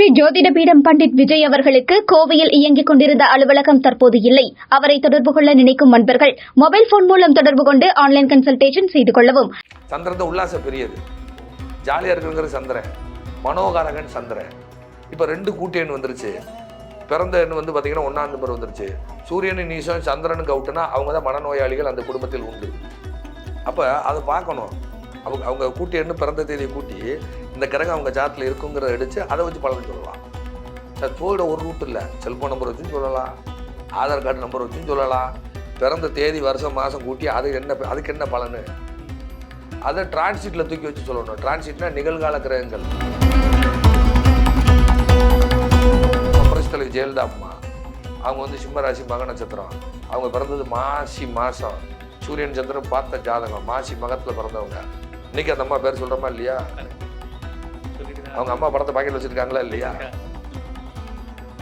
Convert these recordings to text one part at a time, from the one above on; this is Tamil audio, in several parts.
ஸ்ரீ ஜோதிடபீடம் பண்டிட் விஜய் அவர்களுக்கு கோவையில் இயங்கிக் கொண்டிருந்த அலுவலகம் தற்போது இல்லை. அவரை தொடர்பு கொள்ள நினைக்கும் நண்பர்கள் மொபைல் போன் மூலம் தொடர்பு கொண்டு ஆன்லைன் கன்சல்டேஷன் செய்து கொள்ளவும். சந்திரன் உல்லாச பெரியது. ஜாலியா இருக்குங்கிறது சந்திரன். மனோகாரகன் சந்திரன். இப்போ ரெண்டு கூட்டு எண் வந்துருச்சு. பிறந்த எண் வந்து பார்த்தீங்கன்னா ஒன்றாம் நம்பர் வந்துருச்சு. சூரியன் நீசம் சந்திரனுக்கு அவுட்டுனா அவங்க தான் மனநோயாளிகள் அந்த குடும்பத்தில் உண்டு. அப்போ அதை பார்க்கணும். அவங்க அவங்க கூட்டி எண்ணு பிறந்த தேதியை கூட்டி இந்த கிரகம் அவங்க ஜாத்தில் இருக்குங்கிறத அடித்து அதை வச்சு பலன் சொல்லலாம். சார் ஒரு ரூட் இல்லை. செல்ஃபோன் நம்பர் வச்சும் சொல்லலாம். ஆதார் கார்டு நம்பர் வச்சும் சொல்லலாம். பிறந்த தேதி வருஷம் மாதம் கூட்டி அது என்ன அதுக்கு என்ன பலனு? அதை டிரான்சிட்டில் தூக்கி வச்சு சொல்லணும். டிரான்சிட்னா நிகழ்கால கிரகங்கள். புரட்சித்தலைவி ஜெயலலிதா அம்மா அவங்க வந்து சிம்மராசி மக நட்சத்திரம். அவங்க பிறந்தது மாசி மாதம் சூரியன் சந்திரன் பார்த்த ஜாதகம். மாசி மகத்தில் பிறந்தவங்க. இன்னைக்கு அந்த அம்மா பேர் சொல்கிறோமா இல்லையா? அவங்க அம்மா படத்தை பாக்கெட் வச்சுருக்காங்களா இல்லையா?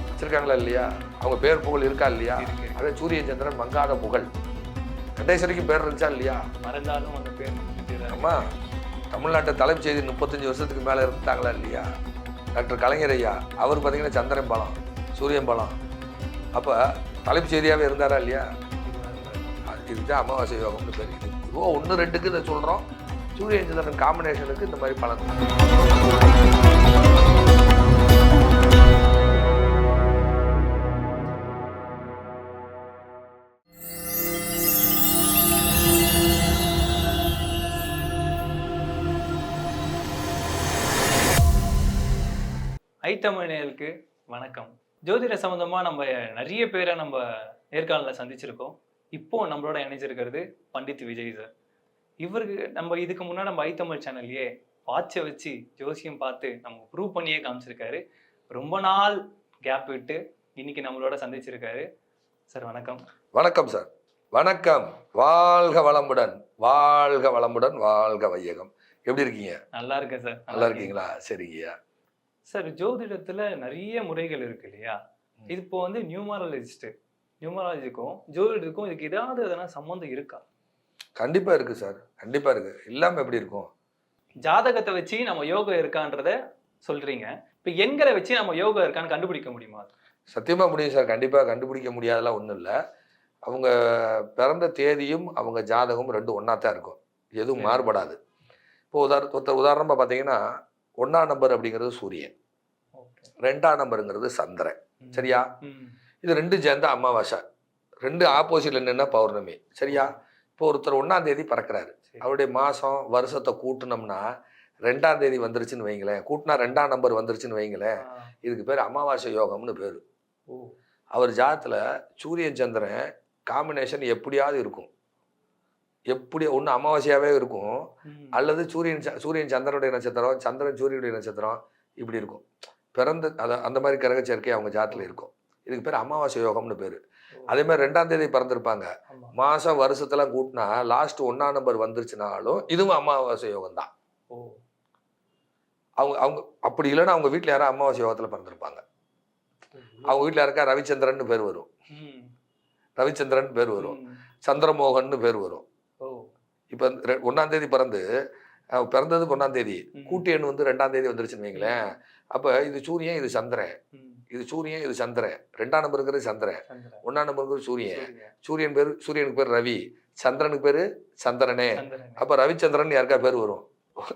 வச்சிருக்காங்களா இல்லையா? அவங்க பேர் புகழ் இருக்கா இல்லையா? அதே சூரிய சந்திரன் மங்காத புகழ். கடைசரிக்கு பேர் இருந்துச்சா இல்லையா? மறந்தாலும் அந்த பேர். அம்மா தமிழ்நாட்டை தலைமை செய்தி முப்பத்தஞ்சு வருஷத்துக்கு மேலே இருந்தாங்களா இல்லையா? டாக்டர் கலைஞர் ஐயா அவர் பார்த்தீங்கன்னா சந்திரன் பலம் சூரியன் பலம். அப்போ தலைப்பு செய்தியாகவே இருந்தாரா இல்லையா? அது இதுதான் அமாவாசை யோகம்னு பேர் இது இப்போ ஒன்று ரெண்டுக்கு இதை சொல்கிறோம் சூரியன் சந்திரன் காம்பினேஷனுக்கு இந்த மாதிரி பலன். ஐத்தமிழர்களுக்கு வணக்கம். ஜோதிட சம்பந்தமா நம்ம நிறைய பேரை நம்ம நேர்காணலில் சந்திச்சிருக்கோம். இப்போ நம்மளோட இணைஞ்சிருக்கிறது பண்டித் விஜய் சார் இவருக்கு நம்ம இதுக்கு முன்னாடி நம்ம ஐத்தமிழ் சேனல்லையே வாட்சை வச்சு ஜோசியம் பார்த்து நம்ம ப்ரூவ் பண்ணியே காமிச்சிருக்காரு. ரொம்ப நாள் கேப் விட்டு இன்னைக்கு நம்மளோட சந்திச்சிருக்காரு. சார் வணக்கம். வணக்கம் சார் வணக்கம். வாழ்க வளமுடன். வாழ்க வளமுடன். வாழ்க வையகம். எப்படி இருக்கீங்க? நல்லா இருக்கேன் சார் நல்லா இருக்கீங்களா? சரிங்கய்யா. சார் ஜோதிடத்துல நிறைய முறைகள் இருக்கு இல்லையா? இப்போ வந்து நியூமராலஜிஸ்ட் நியூமராலஜிக்கும் ஜோதிடத்துக்கும் இதுக்கு ஏதாவது எதனா சம்மந்தம் இருக்கா? கண்டிப்பா இருக்கு சார் கண்டிப்பா இருக்கு. இல்லாம எப்படி இருக்கும்? ஜாதகத்தை வச்சு நம்ம யோகம் இருக்கான்றத சொல்றீங்க. இப்போ எண்களை வச்சு நம்ம யோகம் இருக்கான்னு கண்டுபிடிக்க முடியுமா? சத்தியமா முடியும் சார். கண்டிப்பா கண்டுபிடிக்க முடியாதெல்லாம் ஒன்றும் இல்லை. அவங்க பிறந்த தேதியும் அவங்க ஜாதகமும் ரெண்டும் ஒன்றா தான் இருக்கும். எதுவும். மாறுபடாது. இப்போ உதாரண ஒருத்தர் உதாரணமாக பார்த்தீங்கன்னா ஒன்றாம் நம்பர் அப்படிங்கிறது சூரியன். ரெண்டாம் நம்பருங்கிறது சந்திரன். சரியா. இது ரெண்டும் சேர்ந்த அமாவாசை. ரெண்டு ஆப்போசிட்ல நின்னா பௌர்ணமி. சரியா? இப்போ ஒருத்தர் ஒன்றாம் தேதி பறக்கிறாரு. அவருடைய மாதம் வருஷத்தை கூட்டினோம்னா ரெண்டாம் தேதி வந்துருச்சுன்னு வைங்களேன். கூட்டினா ரெண்டாம் நம்பர் வந்துருச்சுன்னு வைங்களேன். இதுக்கு பேர் அமாவாசை யோகம்னு பேர். அவர் ஜாதத்தில் சூரியன் சந்திரன் காம்பினேஷன் எப்படியாவது இருக்கும். எப்படி ஒன்று அமாவாசையாகவே இருக்கும். அல்லது சூரியன் சூரியன் சந்திரனுடைய நட்சத்திரம் சந்திரன் சூரியனுடைய நட்சத்திரம் இப்படி இருக்கும். பிறந்த அத அந்த மாதிரி கிரக சேர்க்கை அவங்க ஜாதத்தில் இருக்கும். இதுக்கு பேர் அமாவாசை யோகம்னு பேர். அதே மாதிரி ரெண்டாம் தேதி பிறந்திருப்பாங்க. மாதம் வருஷத்தெல்லாம் கூட்டினா லாஸ்ட் ஒன்றாம் நம்பர் வந்துருச்சுனாலும் இதுவும் அமாவாசை யோகம் தான். அவங்க அவங்க அப்படி இல்லைன்னா அவங்க வீட்டில் யாரும் அமாவாசை யோகத்தில் பிறந்திருப்பாங்க அவங்க வீட்டில் யாருக்கா ரவிச்சந்திரன் பேர் வரும். ரவிச்சந்திரன் பேர் வரும். சந்திரமோகன் பேர் வரும். இப்போ ஒன்றாம் தேதி பிறந்து பிறந்ததுக்கு ஒன்றாம் தேதி. கூட்டு எண் வந்து ரெண்டாம் தேதி வந்துருச்சுன்னு வைங்களேன் அப்போ இது சூரியன் இது சந்திரன். இது சூரியன் இது சந்திரன் ரெண்டாம் நம்பருங்கிறது சந்திரன் சந்திரன். ஒன்றாம் நம்பருங்கிறது சூரியன் சூரியன். சூரியன் பேர் சூரியனுக்கு பேர் ரவி சந்திரனுக்கு பேர் சந்திரனே. அப்போ ரவிச்சந்திரன் யாருக்கா பேர் வரும்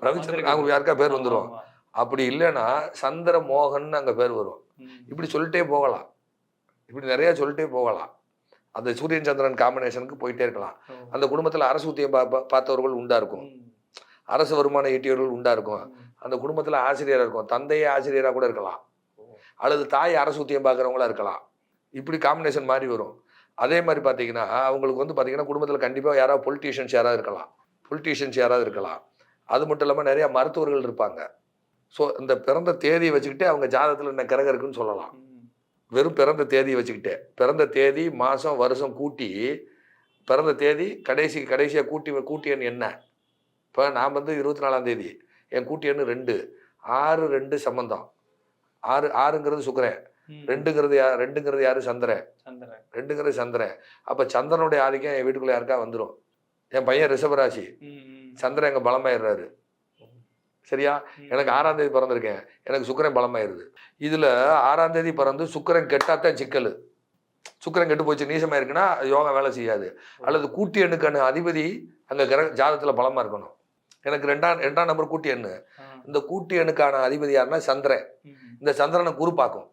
ரவிச்சந்திரன் அவங்க யாருக்கா பேர் வந்துடும் அப்படி இல்லைன்னா சந்திர மோகன் அங்கே பேர் வரும். இப்படி சொல்லிட்டே போகலாம் இப்படி நிறைய சொல்லிட்டே போகலாம் அந்த சூரியன் சந்திரன் காம்பினேஷனுக்கு போயிட்டே இருக்கலாம். அந்த குடும்பத்தில் அரசூத்தியம் பா பா- பார்த்தவர்கள் உண்டா இருக்கும். அரசு வருமானம் ஈட்டியவர்கள் உண்டா இருக்கும். அந்த குடும்பத்தில் ஆசிரியராக இருக்கும் தந்தையே ஆசிரியராக கூட இருக்கலாம். அல்லது தாய் அரசூத்தியம் பார்க்குறவங்களா இருக்கலாம். இப்படி காம்பினேஷன் மாதிரி வரும். அதே மாதிரி பார்த்தீங்கன்னா அவங்களுக்கு வந்து பார்த்தீங்கன்னா குடும்பத்தில் கண்டிப்பாக யாராவது பொலிட்டீஷியன்ஸ் யாராவது இருக்கலாம். பொலிட்டீஷியன்ஸ் யாராவது இருக்கலாம். அது மட்டும் இல்லாமல் நிறைய மருத்துவர்கள் இருப்பாங்க. ஸோ இந்த பிறந்த தேதியை வச்சுக்கிட்டே அவங்க ஜாதகத்தில் என்ன கிரகம் இருக்குன்னு சொல்லலாம். வெறும் பிறந்த தேதியை வச்சுக்கிட்டே பிறந்த தேதி மாதம் வருஷம் கூட்டி பிறந்த தேதி கடைசி கடைசியாக கூட்டி கூட்டி எண் என்ன? இப்போ நான் வந்து இருபத்தி நாலாம் தேதி என் கூட்டி எண் ரெண்டு. ஆறு ரெண்டு சம்பந்தம். ஆறு ஆறுங்கிறது சுக்கரன். ரெண்டுங்கிறது யா ரெண்டுங்கிறது யாரு? சந்திரன். ரெண்டுங்கிறது சந்திரன். அப்போ சந்திரனுடைய ஆதிக்கம் என் வீட்டுக்குள்ளே யாருக்கா வந்துடும் என் பையன் ரிஷபராசி. சந்திரன் எங்கள் பலமாயிடுறாரு. சரியா. எனக்கு ஆறாம் தேதி பிறந்திருக்கேன். எனக்கு சுக்கிரன் பலமாயிருது. இதுல ஆறாம் தேதி பிறந்து சுக்கிரன் கெட்டாத்தான் சிக்கல். சுக்கிரன் கெட்டு போச்சு நீசமா இருக்குன்னா யோகா வேலை செய்யாது. அல்லது கூட்டி எண்ணுக்கான அதிபதி அங்க கிர ஜாதத்துல பலமா இருக்கணும். எனக்கு ரெண்டாம் ரெண்டாம் நம்பர் கூட்டி எண்ணு. இந்த கூட்டி எண்ணுக்கான அதிபதி யாருன்னா சந்திரன். இந்த சந்திரனை குரு பார்க்கும்.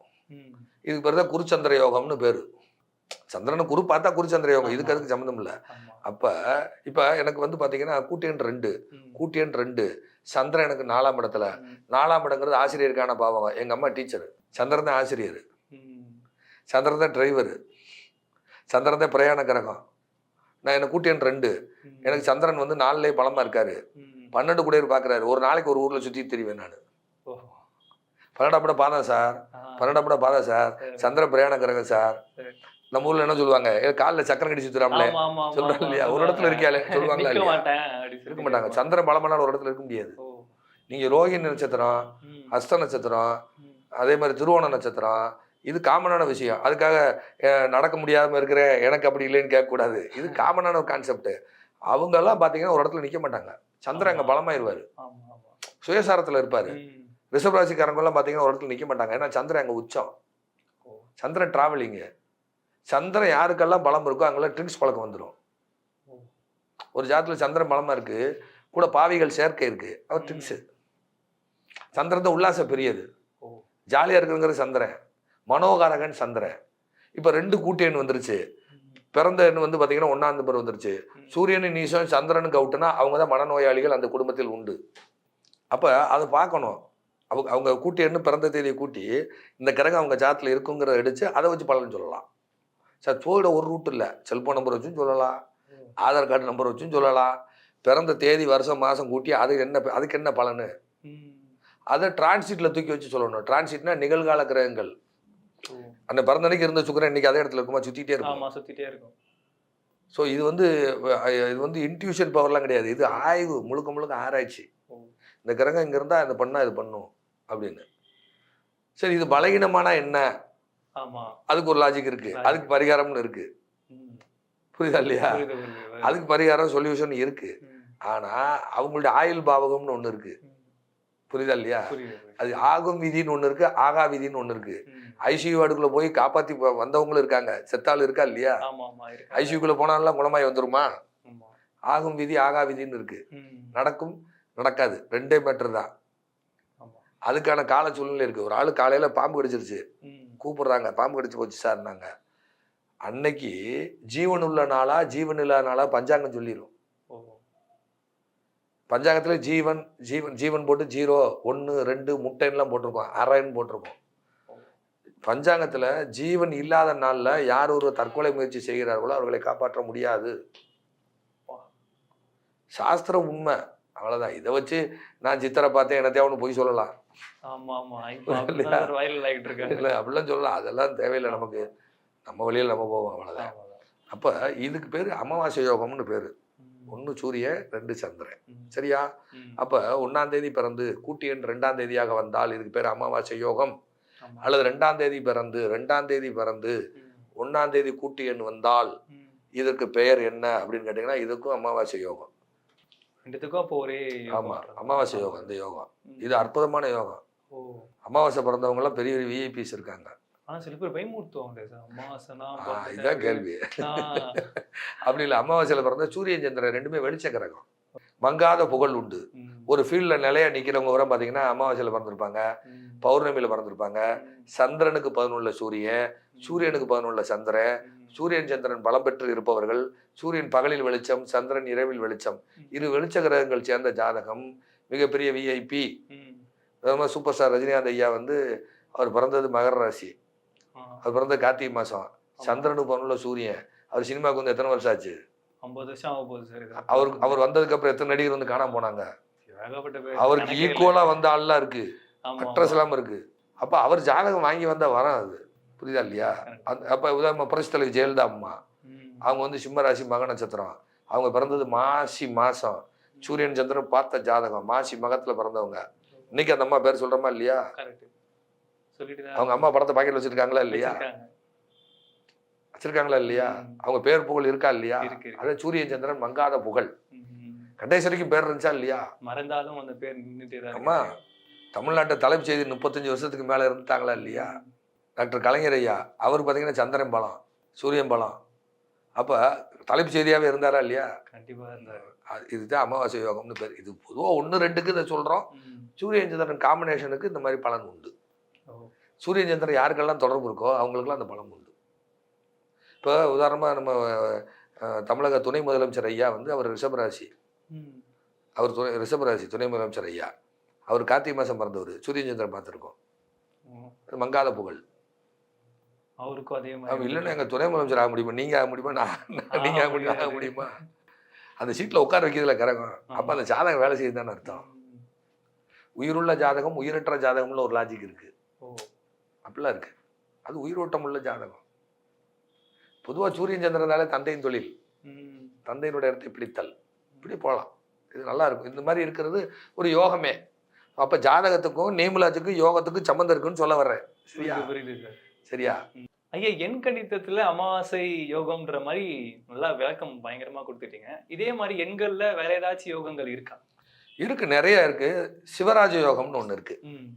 இதுக்கு பேர் தான் குருச்சந்திர யோகம்னு பேரு. சந்திரனை குரு பார்த்தா குருச்சந்திர யோகம். இதுக்கு அதுக்கு சம்மந்தம் இல்லை. அப்ப இப்ப எனக்கு வந்து பாத்தீங்கன்னா கூட்டி எண் ரெண்டு. ம். கூட்டி எண் ரெண்டு. சந்திரன் எனக்கு நாலாம் இடத்துல. நாலாம் இடங்கிறது ஆசிரியருக்கான பாவம். எங்க அம்மா டீச்சர். சந்திரன் தான் ஆசிரியர். சந்திரன் தான் டிரைவர். சந்திரன் தான் பிரயாண கிரகம். நான் என்ன கூட்டி எண் ரெண்டு. எனக்கு சந்திரன் வந்து நாலுலேயே பலமா இருக்காரு. பன்னெண்டு குடையர் பார்க்கறாரு ஒரு நாளைக்கு ஒரு ஊர்ல சுத்தி தெரிவேன் நான். படம் பார்த்தேன் சார் படம் பார்த்தேன் சார். சந்திர பிரயாண கிரகம் சார். நம்ம ஊர்ல என்ன சொல்லுவாங்க கால்ல சக்கரம் கடி சுத்துறாங்களே ஆமா, ஆமா, ஆமா, சொல்றாங்க இல்லையா? ஒரு சொல்லுவாங்க. இடத்துல சொல்லுவாங்களா? மாட்டேன் அப்படி இருக்க மாட்டாங்க. சந்திரன் பலமான ஒரு இடத்துல இருக்க முடியாது. நீங்க ரோஹிணி நட்சத்திரம். அஸ்த நட்சத்திரம். அதே மாதிரி திருவோண நட்சத்திரம் இது காமனான விஷயம் அதுக்காக நடக்க முடியாம இருக்கிற எனக்கு அப்படி இல்லைன்னு கேட்கக்கூடாது இது காமனான ஒரு கான்செப்ட் அவங்க எல்லாம் பாத்தீங்கன்னா ஒரு இடத்துல நிக்க மாட்டாங்க சந்திரன் அங்க பலமாயிருவாரு. சுயசாரத்துல இருப்பாரு ம். ரிஷபராசிக்காரங்க எல்லாம் பாத்தீங்கன்னா ஒரு இடத்துல நிக்க மாட்டாங்க. ஏன்னா சந்திரன் அங்க உச்சம். சந்திரன் டிராவலிங்கு சந்திரன் யாருக்கெல்லாம் பலம் இருக்கோ அங்கெல்லாம் ட்ரிங்க்ஸ் பழக்கம் வந்துடும். ஒரு ஜாதத்துல சந்திரன் பலமா இருக்கு. கூட பாவிகள் சேர்க்கை இருக்கு. அவர் ட்ரிங்க்ஸ் சந்திரன் தான் உல்லாச பெரியது. ஓ. ஜாலியா இருக்குங்கிறது சந்திரன். மனோகாரகன் சந்திரன். இப்ப ரெண்டு கூட்டு எண் வந்துருச்சு. பிறந்த எண் வந்து பாத்தீங்கன்னா ஒன்னாம் நம்பர் வந்துருச்சு. சூரியன் நீசம் சந்திரனுக்கு அவுட்டுனா அவங்க தான் மனநோயாளிகள் அந்த குடும்பத்தில் உண்டு. அப்ப அதை பார்க்கணும். அவங்க அவங்க கூட்டி எண்ணு பிறந்த தேதியை கூட்டி இந்த கிரகம் அவங்க ஜாத்துல இருக்குங்கிறத எடுத்து அதை வச்சு பலன் சொல்லலாம். சார் போயிட ஒரு ரூட் இல்லை. செல்போன் நம்பர் வச்சும் சொல்லலாம். ஆதார் கார்டு நம்பர் வச்சும் சொல்லலாம். பிறந்த தேதி வருஷம் மாதம் கூட்டி அது என்ன அதுக்கு என்ன பலனு. அதை டிரான்சிட்ல தூக்கி வச்சு சொல்லணும். டிரான்சிட்னா நிகழ்கால கிரகங்கள். அந்த பிறந்த அன்னைக்கு இருந்த சுக்கரன் இன்னைக்கு அதே இடத்துல இருக்குமா? சுத்திட்டே இருக்கும். சுத்திட்டே இருக்கும். ஸோ இது வந்து இது வந்து இன்ட்யூஷன் பவர்லாம் கிடையாது. இது ஆய்வு முழுக்க முழுக்க ஆராய்ச்சி. இந்த கிரகம் இங்க இருந்தா இது பண்ணா இது பண்ணும். அப்படின்னு. சரி இது பலகீனமானா என்ன? ஆமா. அதுக்கு ஒரு லாஜிக் இருக்கு. அதுக்கு பரிகாரம்னு இருக்கு. புரியுதா இல்லையா. அதுக்கு பரிகாரம் சொல்யூஷன் இருக்கு. ஆனா அவங்களுடைய ஆயுள் பாவகம்னு ஒண்ணு இருக்கு. புரியுதா இல்லையா. அது ஆகும் விதின்னு ஒண்ணு இருக்கு ஆகா விதின்னு ஒண்ணு இருக்கு. ஐசியூ வார்டுக்குள்ள போய் காப்பாத்தி வந்தவங்களும் இருக்காங்க. செத்தாள் இருக்கா இல்லையா? ஐசியூக்குள்ள போனாலும் குணமாய் வந்துருமா? ஆகும் விதி ஆகா விதின்னு இருக்கு. நடக்கும் நடக்காது. ரெண்டே மேட்டர் தான். அதுக்கான கால சூழ்நிலை இருக்கு. ஒரு ஆளு காலையில பாம்பு கடிச்சிருச்சு. கூப்பிடுறாங்க. பாம்பு கடிச்சு போச்சு சார்னாங்க. அன்னைக்கு ஜீவன் உள்ள நாளா ஜீவன் இல்லாத நாளா பஞ்சாங்கம் சொல்லிடும். பஞ்சாங்கத்துல ஜீவன் ஜீவன் ஜீவன் போட்டு ஜீரோ ஒன்று ரெண்டு முட்டைன்னுலாம் போட்டிருக்கோம் அரைன்னு போட்டிருக்கோம் பஞ்சாங்கத்துல ஜீவன் இல்லாத நாள்ல யார் ஒரு தற்கொலை முயற்சி செய்கிறார்களோ அவர்களை காப்பாற்ற முடியாது. சாஸ்திரம் உண்மை. அவ்வளவுதான் இதை வச்சு நான் சித்தரை பார்த்தேன் என்ன தேவைன்னு போய் சொல்லலாம் இல்லை அப்படிலாம் சொல்லலாம் அதெல்லாம் தேவையில்லை நமக்கு நம்ம வழியில் நம்ம போவோம் அவ்வளோதான். அப்போ இதுக்கு பேர் அமாவாசை யோகம்னு பேர். ஒன்று சூரியன் ரெண்டு சந்திரன். சரியா. அப்போ ஒன்றாம் தேதி பிறந்து கூட்டி எண் ரெண்டாம் தேதியாக வந்தால் இதுக்கு பேர் அமாவாசை யோகம். அல்லது ரெண்டாம் தேதி பிறந்து ரெண்டாம் தேதி பிறந்து. ஒன்றாம் தேதி கூட்டி எண் வந்தால். இதற்கு பெயர் என்ன அப்படின்னு கேட்டிங்கன்னா இதுக்கும் அமாவாசை யோகம் ரெண்டுத்துக்கும் அப்போ ஒரே ஆமாம். அமாவாசை யோகம் இந்த யோகம். இது அற்புதமான யோகம் ஓ அமாவாசை பிறந்தவங்கலாம் பெரிய பெரிய விஐபிஸ் இருக்காங்க ஆனா சில பேர் பயமுறுத்துவாங்க அமாவாசைனா. இதுதான் கேள்வி. அப்படி இல்லை அமாவாசையில் பிறந்த சூரியன் சந்திரன் ரெண்டுமே வெளிச்ச கிரகம் மங்காத புகழ் உண்டு. ஒரு ஃபீல்டில் நிலையா நிற்கிறவங்க வர பார்த்தீங்கன்னா அமாவாசையில் பிறந்திருப்பாங்க. பௌர்ணமியில் பிறந்திருப்பாங்க. சந்திரனுக்கு பதினொன்றுல சூரியன் சூரியனுக்கு பதினொன்றுல சந்திரன். சூரியன் சந்திரன் பலம் பெற்று இருப்பவர்கள் சூரியன் பகலில் வெளிச்சம் சந்திரன் இரவில் வெளிச்சம். இரு வெளிச்ச கிரகங்கள் சேர்ந்த ஜாதகம் மிகப்பெரிய விஐபி ம். சூப்பர் ஸ்டார் ரஜினிகாந்த் ஐயா வந்து அவர் பிறந்தது மகர ராசி. அவர் பிறந்தது கார்த்திகை மாதம் சந்திரனுக்கு பதினொன்றுல சூரியன். அவர் சினிமாவுக்கு வந்து எத்தனை வருஷம் ஆச்சு? ஐம்பது வருஷம் ஆக போகுது சார். இது. அவருக்கு அவர் வந்ததுக்கு அப்புறம் எத்தனை நடிகர் வந்து காணாம போனாங்க? அவருக்கு. ஈக்குவலா வந்த ஆள்லாம் இருக்கு. அட்ரஸ் ஆமா. எல்லாம் இருக்கு. அப்ப அவர் ஜாதகம் வாங்கி வந்தா வரம் அது புரியுதா இல்லையா? அந்த அப்ப உதாரணமா புரட்சி தலைவி ஜெயலலிதா அம்மா. அவங்க வந்து சிம்ம ராசி மக நட்சத்திரம். அவங்க பிறந்தது மாசி மாசம். சூரியன் சந்திரன் பார்த்த ஜாதகம். மாசி மகத்துல பிறந்தவங்க. இன்னைக்கு அந்த அம்மா பேர் சொல்றோமா இல்லையா? அவங்க அம்மா படத்தை பாக்கெட் வச்சிருக்காங்களா இல்லையா? வச்சிருக்காங்க. வச்சிருக்காங்களா இல்லையா. அவங்க பேர் புகழ் இருக்கா இல்லையா. அதான் சூரியன் சந்திரன் மங்காத புகழ். கண்டேஸ்வரிக்கும் பேர் இருந்துச்சா இல்லையா? மறந்தாலும் அந்த பேர் நின்றுட்டே ஆமா. தமிழ்நாட்டை தலைப்பு செய்தி முப்பத்தஞ்சு வருஷத்துக்கு மேலே இருந்துட்டாங்களா இல்லையா? டாக்டர் கலைஞர் ஐயா அவர் பார்த்தீங்கன்னா சந்திரன் பலம் சூரியன் பலம். அப்போ தலைப்பு செய்தியாகவே இருந்தாரா இல்லையா? கண்டிப்பா இருந்தாரு. இதுதான் அமாவாசை யோகம்னு பேர். இது பொதுவாக ஒன்று ரெண்டுக்கு இதை சொல்கிறோம். சூரியன் சந்திரன் காம்பினேஷனுக்கு இந்த மாதிரி பலன் உண்டு. சூரியன் சந்திரன் யாருக்கெல்லாம் தொடர்பு இருக்கோ அவங்களுக்கெல்லாம் அந்த பலம் உண்டு. இப்போ உதாரணமாக நம்ம தமிழக துணை முதலமைச்சர் ஐயா வந்து அவர் ரிஷபராசி. அவர் துணை ரிஷபராசி துணை முதலமைச்சர் ஐயா. அவர் கார்த்திகை மாதம் பிறந்தவர். சூரியன் சந்திரன் பார்த்துருக்கோம். மங்காத புகழ். அவருக்கும் அதே மாதிரி இல்லைன்னா எங்கள் துணை முதலமைச்சர் ஆக முடியுமா? நீங்கள் ஆக முடியுமா? நான் நீங்கள் ஆக முடியுமா? ஆக முடியுமா? அந்த சீட்டில் உட்கார வைக்கிறதுல கரகம். அப்போ அந்த ஜாதகம் வேலை செய்யுதுன்னு அர்த்தம். உயிருள்ள ஜாதகம் உயிரற்ற ஜாதகம்னு ஒரு லாஜிக் இருக்குது ஓ. அப்படிலாம் இருக்குது அது உயிரோட்டம் உள்ள ஜாதகம். பொதுவாக சூரியன் சந்திரனாலே தந்தையின் தொழில். தந்தையினுடைய இடத்தை பிடித்தல். இப்படி போகலாம் இது நல்லா இருக்கும். இந்த மாதிரி இருக்கிறது ஒரு யோகமே. அப்போ ஜாதகத்துக்கும் நேமுலாஜுக்கும் யோகத்துக்கும் சம்மந்தம் இருக்குன்னு சொல்ல வர்றேன். சரியா? புரியுது சார். சரியா ஐயா எண் கணிதத்துல அமாவாசை யோகம்ன்ற மாதிரி நல்லா விளக்கம் பயங்கரமா கொடுத்துட்டீங்க இதே மாதிரி எண்கள்ல வேற ஏதாச்சும் யோகங்கள் இருக்கா இருக்கு நிறைய இருக்கு சிவராஜ யோகம்னு ஒன்று இருக்கு ம்.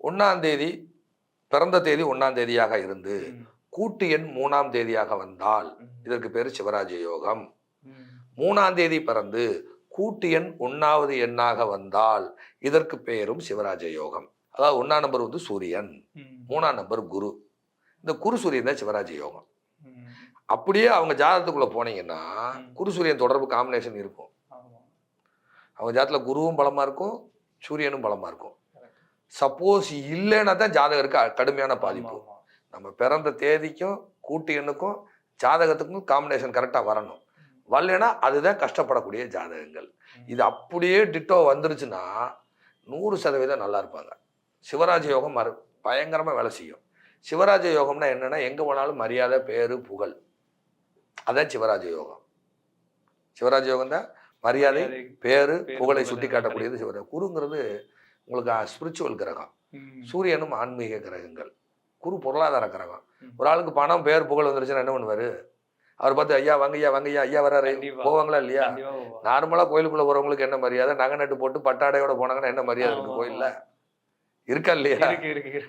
ஒன்றாம் தேதி பிறந்த தேதி ஒன்றாம் தேதியாக இருந்து. கூட்டு எண் மூணாம் தேதியாக வந்தால். இதற்கு பேர் சிவராஜ யோகம். மூணாம் தேதி பிறந்து கூட்டு எண் ஒன்றாவது எண்ணாக வந்தால் இதற்கு பெயரும் சிவராஜ யோகம் அதாவது ஒன்றாம் நம்பர் வந்து சூரியன். மூணாம் நம்பர் குரு இந்த குரு சூரியன் தான் சிவராஜ யோகம். அப்படியே அவங்க ஜாதகத்துக்குள்ள போனீங்கன்னா ம். குரு சூரியன் தொடர்பு காம்பினேஷன் இருக்கும். அவங்க ஜாதகத்தில் குருவும் பலமா இருக்கும் சூரியனும் பலமா இருக்கும். சப்போஸ் இல்லைன்னா தான் ஜாதகருக்கு கடுமையான பாதிப்பு. நம்ம பிறந்த தேதிக்கும் கூட்டு எண்ணுக்கும் ஜாதகத்துக்கும் காம்பினேஷன் கரெக்டாக வரணும். வரலைன்னா அதுதான் கஷ்டப்படக்கூடிய ஜாதகங்கள். இது அப்படியே டிட்டோ வந்துருச்சுன்னா நூறு சதவீதம் நல்லா இருப்பாங்க. சிவராஜ யோகம் மறு பயங்கரமாக வேலை செய்யும். சிவராஜ யோகம்னா என்னன்னா எங்கே போனாலும் மரியாதை பேரு புகழ். அதான் சிவராஜ யோகம். சிவராஜ யோகம் தான் மரியாதை பேரு புகழை சுட்டி காட்டக்கூடியது சிவராஜ். குருங்கிறது உங்களுக்கு ஸ்பிரிச்சுவல் கிரகம். சூரியனும் ஆன்மீக கிரகங்கள். குரு பொருளாதார கிரகம். ஒரு ஆளுக்கு பணம் பேர் புகழ் வந்துருச்சுன்னா என்ன பண்ணுவாரு? அவர் பார்த்து ஐயா வாங்க ஐயா வாங்க ஐயா ஐயா வராரு. போவாங்களா இல்லையா? கண்டிப்பா போவா. நார்மலா கோயிலுக்குள்ள போறவங்களுக்கு என்ன மரியாதை? நகை நட்டு போட்டு பட்டாடையோட போனாங்கன்னா என்ன மரியாதை இருக்கு ஆமா, கோயில்ல? இருக்கா இல்லையா?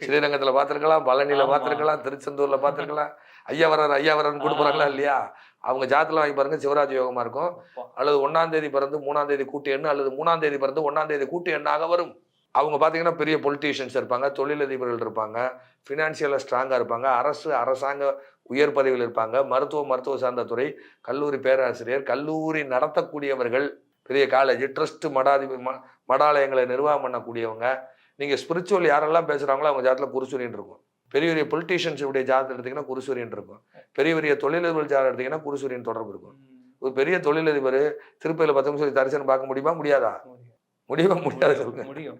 ஸ்ரீரங்கத்துல பாத்திருக்கலாம் பழனியில ஆமா. பாத்திருக்கலாம் திருச்செந்தூர்ல பாத்திருக்கலாம் ஐயா வராரு ஐயா போறாங்களா இல்லையா? அவங்க ஜாத்துல வாங்கி பாருங்க சிவராஜ யோகமா இருக்கும். அல்லது ஒன்னாம் தேதி பிறந்து மூணாம் தேதி கூட்டு எண்ணு அல்லது மூணாம் தேதி பிறந்து ஒன்னாம் தேதி கூட்டு எண்ணாக வரும். அவங்க பார்த்தீங்கன்னா பெரிய பொலிட்டீஷியன்ஸ் இருப்பாங்க தொழிலதிபர்கள் இருப்பாங்க ஃபினான்ஷியலாக ஸ்ட்ராங்காக இருப்பாங்க அரசு அரசாங்க உயர் பதவியில் இருப்பாங்க மருத்துவ மருத்துவ சார்ந்த துறை கல்லூரி பேராசிரியர் கல்லூரி நடத்தக்கூடியவர்கள் பெரிய காலேஜ் ட்ரஸ்ட் மடாதி ம- மடாலயங்களை நிர்வாகம் பண்ணக்கூடியவங்க நீங்கள் ஸ்பிரிச்சுவல் யாரெல்லாம் பேசுகிறாங்களோ அவங்க ஜாதத்தில் குருசூரியன் இருக்கும். பெரிய பெரிய பொலிட்டீஷியன்ஸ் உடைய ஜாதகம் எடுத்தீங்கன்னா குருசூரியன் இருக்கும். பெரிய பெரிய தொழிலதிபர் ஜாதகம் எடுத்தீங்கன்னா குருசூரியன் தொடர்பு இருக்கும். ஒரு பெரிய தொழிலதிபர் திருப்பதியில் பத்து நிமிஷம் தரிசனம் பார்க்க முடியுமா? முடியாதா? முடியுமா முடியாது? சொல்லுங்க. முடியும்.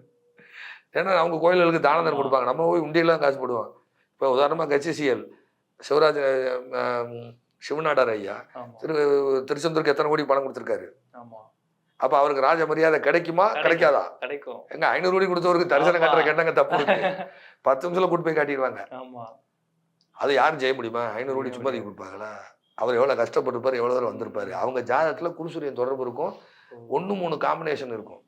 ஏன்னா அவங்க கோயில்களுக்கு தானம் தரம் ஆமா. கொடுப்பாங்க. நம்ம போய் உண்டியெல்லாம் காசு போடுவோம். இப்போ உதாரணமாக ஹெச்சிசிஎல் சிவராஜ் சிவநாடார் ஐயா. திரு திருச்செந்தூருக்கு எத்தனை கோடி பணம் கொடுத்துருக்காரு? அப்போ அவருக்கு ராஜ மரியாதை கிடைக்குமா. கிடைக்காதா? கிடைக்கும். எங்க ஐநூறு கோடி கொடுத்தவருக்கு தரிசனம் ஆமா. கட்டுறதுக்கு என்னங்க தப்பு இருக்கு. பத்து நிமிஷத்துல கூட்டு போய் காட்டிடுவாங்க. ஆமா. அது யாரும் செய்ய முடியுமா? ஐநூறு கோடி சும்மா. கொடுப்பாங்களா? அவர் எவ்வளோ கஷ்டப்பட்டிருப்பாரு எவ்வளோ தூரம் வந்திருப்பாரு? அவங்க ஜாதகத்துல குருசூரியன் தொடர்பு இருக்கும். ஒன்று மூணு காம்பினேஷன் இருக்கும்.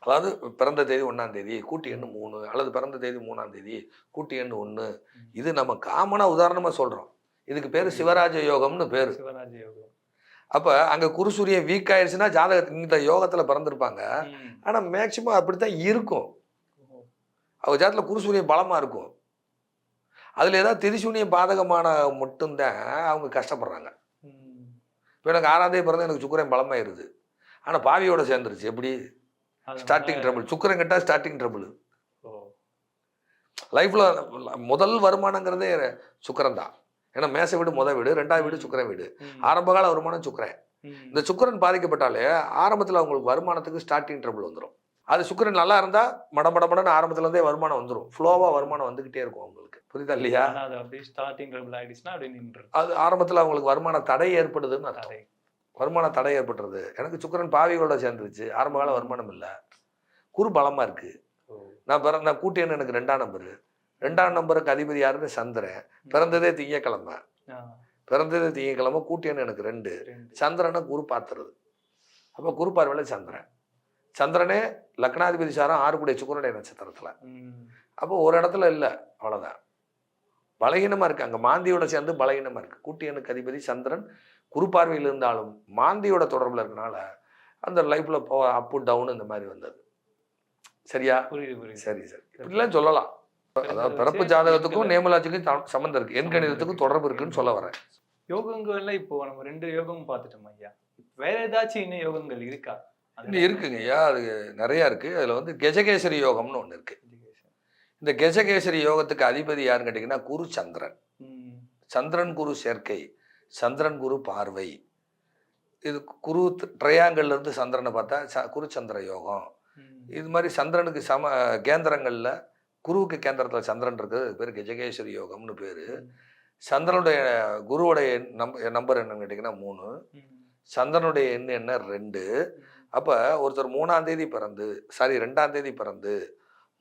அதாவது பிறந்த தேதி ஒன்றாம் தேதி கூட்டி எண்ணு மூணு அல்லது பிறந்த தேதி மூணாம் தேதி கூட்டி எண்ணு ஒன்று இது நம்ம காமனாக உதாரணமாக சொல்கிறோம் இதுக்கு பேர் சிவராஜ யோகம்னு பேர். சிவராஜ யோகம். அப்போ அங்கே குருசூரியன் வீக் ஆயிடுச்சுன்னா ஜாதக இந்த யோகத்தில் பிறந்திருப்பாங்க. ஆனால் மேக்சிமம் அப்படித்தான் இருக்கும். அவங்க ஜாதத்தில் குருசூரியன் பலமாக இருக்கும். அதில் ஏதாவது திரிசூனியம் பாதகமான மட்டும்தான் அவங்க கஷ்டப்படுறாங்க. இப்போ எனக்கு ஆறாம் தேதி பிறந்து எனக்கு சுக்கரன் பலமாயிருது. ஆனால் பாவியோட சேர்ந்துருச்சு. எப்படி? ஸ்டார்டிங் ட்ரபிள் சுக்கரன் கட்டா ஸ்டார்டிங் ட்ரபிள் ஓ. லைஃப்ல முதல் வருமானங்கிறதே சுக்கரன் தான். ஏன்னா மேச வீடு முத வீடு ரெண்டாவது வீடு சுக்கரன் வீடு. ஆரம்பகால வருமானம் சுக்கரன். இந்த சுக்கரன் பாதிக்கப்பட்டாலே ஆரம்பத்தில் அவங்களுக்கு வருமானத்துக்கு ஸ்டார்டிங் ட்ரபிள் வந்துடும் அது சுக்கரன் நல்லா இருந்தா மட மட மடன்னு ஆரம்பத்துல இருந்தே வருமானம் வந்துடும் ஃப்ளோவா வருமானம் வந்துகிட்டே இருக்கும் அவங்களுக்கு. புரியுதா இல்லையா? அது அப்படியே ஸ்டார்டிங் ட்ரபிள் ஆயிடுச்சுன்னா அப்படியே நின்றுடும் அது ஆரம்பத்துல அவங்களுக்கு வருமான தடை ஏற்படுதுன்னு அர்த்தம். வருமான தடை ஏற்பட்டுறது. எனக்கு சுக்கரன் பாவிகளோட சேர்ந்துருச்சு. ஆரம்பகால வருமானம் இல்லை. குரு பலமா இருக்கு. ஓ. நான் பிற நான் கூட்டி எண்ணு எனக்கு ரெண்டாம் நம்பரு ரெண்டாம் நம்பருக்கு அதிபதி யாருன்னு சந்திரன். பிறந்ததே திங்கக்கிழமை. பிறந்ததே திங்கக்கிழமை கூட்டி எண்ணு எனக்கு ரெண்டு. சந்திரனை குரு பார்த்துறது அப்போ குரு பார்வையில் சந்திரன். சந்திரனே லக்னாதிபதி சாரம் ஆறுக்குடைய சுக்கரனுடைய நட்சத்திரத்தில். அப்போ ஒரு இடத்துல இல்லை. அவ்வளோதான் பலகீனமாக இருக்குது அங்கே மாந்தியோட சேர்ந்து பலகீனமாக இருக்குது கூட்டி எண்ணுக்கு அதிபதி சந்திரன் குரு பார்வையில் இருந்தாலும் மாந்தியோட தொடர்பில் இருக்கனால அந்த லைஃப்பில் போ அப்பு டவுன் இந்த மாதிரி வந்தது. சரியா? புரியுது புரியுது. சரி சரி. இப்படிலாம் சொல்லலாம். அதாவது பிறப்பு ஜாதகத்துக்கும் நேமலாஜிக்கும் சம்மந்தம் இருக்கு. எண் கணிதத்துக்கும் தொடர்பு இருக்குன்னு சொல்ல வரேன். யோகங்கள்ல இப்போ நம்ம ரெண்டு யோகமும் பார்த்துட்டோம் ஐயா. வேற ஏதாச்சும் இன்னும் யோகங்கள் இருக்கா? இன்னும் இருக்குங்க ஐயா. அது நிறைய இருக்கு. அதுல வந்து கெஜகேசரி யோகம்னு ஒன்று இருக்கு. இந்த கெஜகேசரி யோகத்துக்கு அதிபதி யாருன்னு கேட்டிங்கன்னா குரு சந்திரன். சந்திரன் குரு சேர்க்கை சந்திரன் குரு பார்வை. இது குரு ட்ரையாங்கிள் இருந்து சந்திரனை பார்த்தா ச குரு சந்திர யோகம். இது மாதிரி சந்திரனுக்கு சம கேந்திரங்களில் குருவுக்கு கேந்திரத்தில் சந்திரன் இருக்குது. பேர் கெஜகேஸ்வரி யோகம்னு பேர். சந்திரனுடைய குருவுடைய நம்ப நம்பர் என்னன்னு கேட்டிங்கன்னா மூணு. சந்திரனுடைய எண் என்ன? ரெண்டு. அப்போ ஒருத்தர் மூணாம் தேதி பிறந்து சாரி ரெண்டாம் தேதி பிறந்து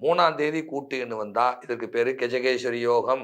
மூணாம் தேதி கூட்டு எண்ணு வந்தா இதற்கு பேரு கெஜகேஸ்வரி யோகம்.